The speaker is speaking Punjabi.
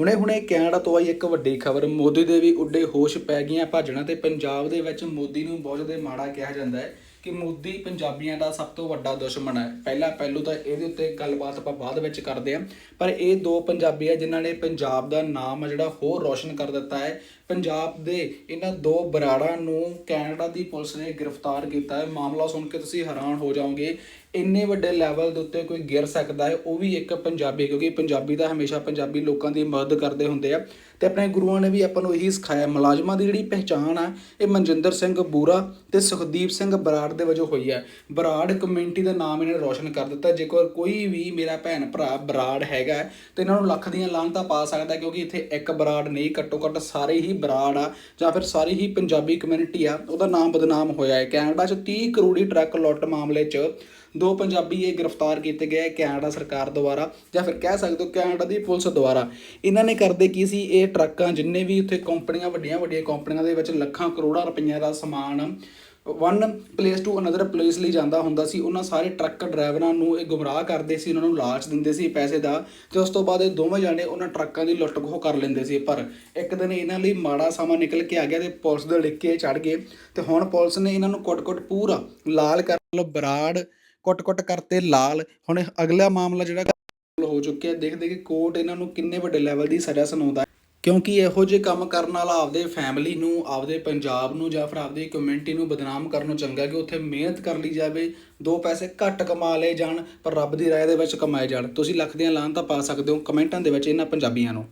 ਹੁਣੇ-ਹੁਣੇ ਕੈਨੇਡਾ ਤੋਂ ਆਈ ਇੱਕ ਵੱਡੀ ਖਬਰ। ਮੋਦੀ ਦੇ ਵੀ ਉੱਡੇ ਹੋਸ਼ ਪੈ ਗਈਆਂ ਭਾਜਣਾ ਤੇ ਪੰਜਾਬ ਦੇ ਵਿੱਚ ਮੋਦੀ ਨੂੰ ਬਹੁਤ ਜ਼ਿਆਦਾ ਮਾੜਾ ਕਿਹਾ ਜਾਂਦਾ ਹੈ। ਕਿ ਮੋਦੀ ਪੰਜਾਬੀਆਂ ਦਾ ਸਭ ਤੋਂ ਵੱਡਾ ਦੁਸ਼ਮਣ ਹੈ। ਪਹਿਲਾ ਪਹਿਲੂ ਤਾਂ ਇਹਦੇ ਉੱਤੇ ਗੱਲਬਾਤ ਆਪਾਂ ਬਾਅਦ ਵਿੱਚ ਕਰਦੇ ਹਾਂ। ਪਰ ਇਹ ਦੋ ਪੰਜਾਬੀ ਆ ਜਿਨ੍ਹਾਂ ਨੇ ਪੰਜਾਬ ਦਾ ਨਾਮ ਆ ਜਿਹੜਾ ਹੋਰ ਰੌਸ਼ਨ ਕਰ ਦਿੱਤਾ ਹੈ। ਪੰਜਾਬ ਦੇ ਇਹਨਾਂ ਦੋ ਬਰਾੜਾਂ ਨੂੰ ਕੈਨੇਡਾ ਦੀ ਪੁਲਿਸ ਨੇ ਗ੍ਰਿਫਤਾਰ ਕੀਤਾ ਹੈ। ਮਾਮਲਾ ਸੁਣ ਕੇ ਤੁਸੀਂ ਹੈਰਾਨ ਹੋ ਜਾਓਗੇ। ਇੰਨੇ ਵੱਡੇ ਲੈਵਲ ਦੇ ਉੱਤੇ ਕੋਈ ਗਿਰ ਸਕਦਾ ਹੈ, ਉਹ ਵੀ ਇੱਕ ਪੰਜਾਬੀ ਕਿਉਂਕਿ ਪੰਜਾਬੀ ਤਾਂ ਹਮੇਸ਼ਾ ਪੰਜਾਬੀ ਲੋਕਾਂ ਦੀ ਮਦਦ ਕਰਦੇ ਹੁੰਦੇ ਆ। ਤੇ ਆਪਣੇ ਗੁਰੂਆਂ ਨੇ ਵੀ ਆਪਾਂ ਨੂੰ ਇਹੀ ਸਿਖਾਇਆ, ਮੁਲਾਜ਼ਮਾਂ ਦੀ ਜਿਹੜੀ ਪਹਿਚਾਣ ਆ, ਇਹ ਮਨਜਿੰਦਰ ਸਿੰਘ ਬੂਰਾ ਤੇ ਸੁਖਦੀਪ ਸਿੰਘ ਬਰਾੜ ਦੇ ਵਜੋਂ ਹੋਈ ਹੈ। ਬਰਾੜ ਕਮਿਊਨਿਟੀ ਦਾ ਨਾਮ ਇਹਨੇ ਰੋਸ਼ਨ ਕਰ ਦਿੱਤਾ। ਜੇਕਰ ਕੋਈ ਵੀ ਮੇਰਾ ਭੈਣ ਭਰਾ ਬਰਾੜ ਹੈਗਾ ਹੈ, ਤੇ ਇਹਨਾਂ ਨੂੰ ਲੱਖ ਦੀਆਂ ਲਾਂਤਾਂ ਪਾ ਸਕਦਾ ਕਿਉਂਕਿ ਇੱਥੇ ਇੱਕ ਬਰਾੜ ਨਹੀਂ ਘੱਟੋ ਘੱਟ ਸਾਰੇ ਹੀ ਬਰਾੜ ਆ ਜਾਂ ਫਿਰ ਸਾਰੀ ਹੀ ਪੰਜਾਬੀ ਕਮਿਊਨਿਟੀ ਆ ਉਹਦਾ ਨਾਮ ਬਦਨਾਮ ਹੋਇਆ ਹੈ। ਕੈਨੇਡਾ 'ਚ 30 ਕਰੋੜੀ ਟਰੱਕ ਲੁੱਟ ਮਾਮਲੇ 'ਚ ਦੋ ਪੰਜਾਬੀ ਇਹ ਗ੍ਰਿਫਤਾਰ ਕੀਤੇ ਗਏ ਕੈਨੇਡਾ ਸਰਕਾਰ ਦੁਆਰਾ ਜਾਂ ਫਿਰ ਕਹਿ ਸਕਦੇ ਹੋ ਕੈਨੇਡਾ ਦੀ ਪੁਲਿਸ ਦੁਆਰਾ। ਇਹਨਾਂ ਨੇ ਕਰਦੇ ਕੀ ਸੀ? ਇਹ ਟਰੱਕਾਂ ਜਿੰਨੇ ਵੀ ਉੱਥੇ ਕੰਪਨੀਆਂ ਵੱਡੀਆਂ ਵੱਡੀਆਂ ਕੰਪਨੀਆਂ ਦੇ ਵਿੱਚ ਲੱਖਾਂ ਕਰੋੜਾਂ ਰੁਪਈਆ ਦਾ ਸਮਾਨ one place to another place ਲਈ ਜਾਂਦਾ ਹੁੰਦਾ ਸੀ। ਉਹਨਾਂ ਸਾਰੇ ਟਰੱਕ ਡਰਾਈਵਰਾਂ ਨੂੰ ਇਹ ਗੁੰਮਰਾਹ ਕਰਦੇ ਸੀ, ਉਹਨਾਂ ਨੂੰ ਲਾਲਚ ਦਿੰਦੇ ਸੀ ਪੈਸੇ ਦਾ ਤੇ ਉਸ ਤੋਂ ਬਾਅਦ ਇਹ ਦੋਵੇਂ ਜਾਣੇ ਉਹਨਾਂ ਟਰੱਕਾਂ ਦੀ ਲੁੱਟ ਖੋਹ ਕਰ ਲੈਂਦੇ ਸੀ। ਪਰ ਇੱਕ ਦਿਨ ਇਹਨਾਂ ਲਈ ਮਾੜਾ ਸਮਾਂ ਨਿਕਲ ਕੇ ਆ ਗਿਆ ਤੇ ਪੁਲਿਸ ਦੇ ਡਿੱਕੇ ਚੜ ਗਏ ਤੇ ਹੁਣ ਪੁਲਿਸ ਨੇ ਇਹਨਾਂ ਨੂੰ ਕੁੱਟ-ਕੁੱਟ ਪੂਰਾ ਲਾਲ ਕਰ ਲੋ ਬਰਾੜ, ਕੁੱਟ-ਕੁੱਟ ਕਰਤੇ ਲਾਲ। ਹੁਣ ਅਗਲਾ ਮਾਮਲਾ ਜਿਹੜਾ ਹੋ ਚੁੱਕਿਆ ਦੇਖਦੇ ਕਿ ਕੋਰਟ ਇਹਨਾਂ ਨੂੰ ਕਿੰਨੇ ਵੱਡੇ ਲੈਵਲ ਦੀ ਸਜ਼ਾ ਸੁਣਾਉਂਦਾ ਕਿਉਂਕਿ ਇਹੋ ਜਿਹੇ ਕੰਮ ਕਰਨ ਵਾਲਾ ਆਪਦੇ ਫੈਮਿਲੀ ਨੂੰ, ਆਪਦੇ ਪੰਜਾਬ ਨੂੰ ਜਾਂ ਫਿਰ ਆਪਦੀ ਕਮਿਊਨਿਟੀ ਨੂੰ ਬਦਨਾਮ ਕਰਨ ਨੂੰ ਚੰਗਾ ਕਿ ਉੱਥੇ ਮਿਹਨਤ ਕਰ ਲਈ ਜਾਵੇ, ਦੋ ਪੈਸੇ ਘੱਟ ਕਮਾ ਲਏ ਜਾਣ, ਪਰ ਰੱਬ ਦੀ ਰਾਏ ਦੇ ਵਿੱਚ ਕਮਾਏ ਜਾਣ। ਤੁਸੀਂ ਲੱਖ ਦੀਆਂ ਲਾਹਨਤਾਂ ਪਾ ਸਕਦੇ ਹੋ, ਕਮੈਂਟਾਂ ਦੇ ਵਿੱਚ ਇਹਨਾਂ ਪੰਜਾਬੀਆਂ ਨੂੰ।